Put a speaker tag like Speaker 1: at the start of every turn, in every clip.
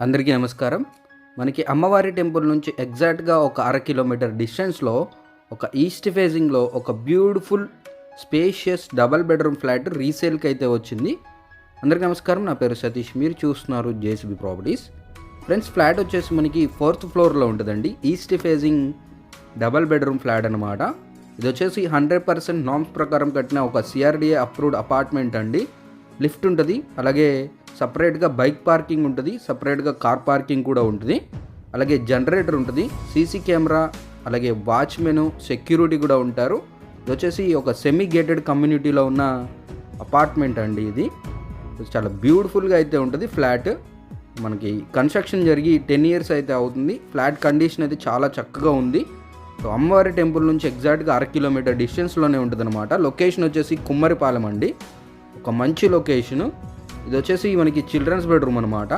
Speaker 1: అందరికీ నమస్కారం. మనకి అమ్మవారి టెంపుల్ నుంచి ఎగ్జాక్ట్గా ఒక అర కిలోమీటర్ డిస్టెన్స్లో ఒక ఈస్ట్ ఫేజింగ్లో ఒక beautiful spacious double bedroom flat రీసేల్కి అయితే వచ్చింది. అందరికీ నమస్కారం. నా పేరు సతీష్. మీరు చూస్తున్నారు జేసీబీ ప్రాపర్టీస్. ఫ్రెండ్స్ ఫ్లాట్ వచ్చేసి మనకి ఫోర్త్ ఫ్లోర్లో ఉంటుందండి. East facing double bedroom flat అనమాట ఇది వచ్చేసి హండ్రెడ్ పర్సెంట్ నామ్స్ ప్రకారం కట్టిన ఒక సిఆర్డిఏ అప్రూవ్డ్ అపార్ట్మెంట్ అండి. లిఫ్ట్ ఉంటుంది. అలాగే సపరేట్గా బైక్ పార్కింగ్ ఉంటుంది సపరేట్గా కార్ పార్కింగ్ కూడా ఉంటుంది. అలాగే జనరేటర్ ఉంటుంది సీసీ కెమెరా అలాగే వాచ్మెన్ సెక్యూరిటీ కూడా ఉంటారు. ఇది వచ్చేసి ఒక సెమీ గేటెడ్ కమ్యూనిటీలో ఉన్న అపార్ట్మెంట్ అండి ఇది. చాలా బ్యూటిఫుల్గా అయితే ఉంటుంది ఫ్లాట్ మనకి కన్స్ట్రక్షన్ జరిగి టెన్ ఇయర్స్ అయితే అవుతుంది. ఫ్లాట్ కండిషన్ అయితే చాలా చక్కగా ఉంది. సో అమ్మవారి టెంపుల్ నుంచి ఎగ్జాక్ట్గా అర కిలోమీటర్ డిస్టెన్స్లోనే ఉంటుంది అనమాట లొకేషన్ వచ్చేసి కుమ్మరిపాలెం అండి. ఒక మంచి లొకేషను ఇది వచ్చేసి మనకి చిల్డ్రన్స్ బెడ్రూమ్ అనమాట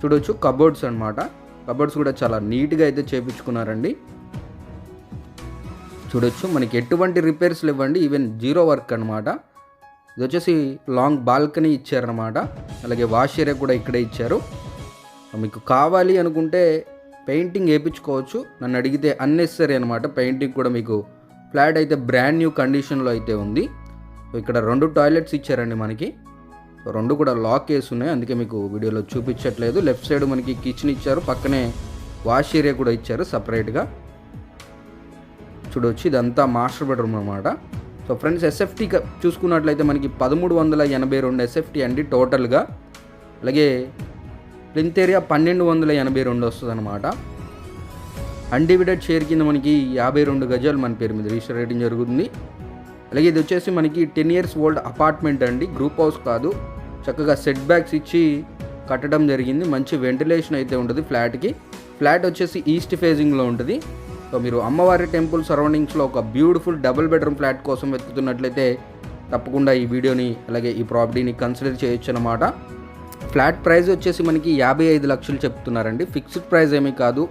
Speaker 1: చూడొచ్చు కబోర్డ్స్ అనమాట కబోర్డ్స్ కూడా చాలా నీట్గా అయితే చేపించుకున్నారండి. చూడొచ్చు మనకి ఎటువంటి రిపేర్స్ ఇవ్వండి ఈవెన్ జీరో వర్క్ అనమాట ఇది వచ్చేసి లాంగ్ బాల్కనీ ఇచ్చారనమాట అలాగే వాష్ ఏరియా కూడా ఇక్కడే ఇచ్చారు. మీకు కావాలి అనుకుంటే పెయింటింగ్ వేయించుకోవచ్చు నన్ను అడిగితే అన్నెసరీ అనమాట పెయింటింగ్ కూడా మీకు ఫ్లాట్ అయితే బ్రాండ్ న్యూ కండిషన్లో అయితే ఉంది. ఇక్కడ రెండు టాయిలెట్స్ ఇచ్చారండి మనకి. సో రెండు కూడా లాక్ వేసి ఉన్నాయి. అందుకే మీకు వీడియోలో చూపించట్లేదు. లెఫ్ట్ సైడ్ మనకి కిచెన్ ఇచ్చారు. పక్కనే వాష్ ఏరియా కూడా ఇచ్చారు సపరేట్గా చూడొచ్చు. ఇదంతా మాస్టర్ బెడ్రూమ్ అనమాట సో ఫ్రెండ్స్ ఎస్ఎఫ్టీ చూసుకున్నట్లయితే మనకి పదమూడు వందల ఎనభై రెండు ఎస్ఎఫ్టీ అండి టోటల్గా అలాగే ప్లింత్ ఏరియా పన్నెండు వందల ఎనభై రెండు వస్తుంది అనమాట అన్డివిడెడ్ షేర్ కింద మనకి యాభై రెండు గజాలు మన పేరు మీద రిజిస్టర్ రేటింగ్ జరుగుతుంది. అలాగే ఇది వచ్చేసి మనకి టెన్ ఇయర్స్ ఓల్డ్ అపార్ట్మెంట్ అండి. గ్రూప్ హౌస్ కాదు. చక్కగా సెట్ బ్యాక్స్ ఇచ్చి కట్టడం జరిగింది. మంచి వెంటిలేషన్ అయితే ఉంటుంది ఫ్లాట్కి. ఫ్లాట్ వచ్చేసి ఈస్ట్ ఫేజింగ్లో ఉంటుంది. సో మీరు అమ్మవారి టెంపుల్ సరౌండింగ్స్లో ఒక బ్యూటిఫుల్ డబుల్ బెడ్రూమ్ ఫ్లాట్ కోసం వెతుకుతున్నట్లయితే తప్పకుండా ఈ వీడియోని అలాగే ఈ ప్రాపర్టీని కన్సిడర్ చేయొచ్చు అనమాట ఫ్లాట్ ప్రైస్ వచ్చేసి మనకి యాభై ఐదు లక్షలు చెప్తున్నారండి. ఫిక్స్డ్ ప్రైస్ ఏమీ కాదు.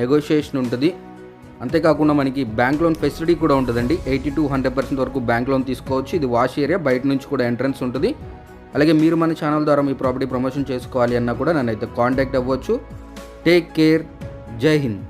Speaker 1: నెగోషియేషన్ ఉంటుంది. అంతేకాకుండా మనకి బ్యాంక్ లోన్ ఫెసిలిటీ కూడా ఉంటుందండి. ఎయిటీ టు హండ్రెడ్ పర్సెంట్ వరకు బ్యాంక్ లోన్ తీసుకోవచ్చు. ఇది వాష్ ఏరియా బయట నుంచి కూడా ఎంట్రన్స్ ఉంటుంది. అలాగే మీరు మన ఛానల్ ద్వారా మీ ప్రాపర్టీ ప్రమోషన్ చేసుకోవాలి అన్నా కూడా నన్ను అయితే కాంటాక్ట్ అవ్వచ్చు. టేక్ కేర్ జై హింద్.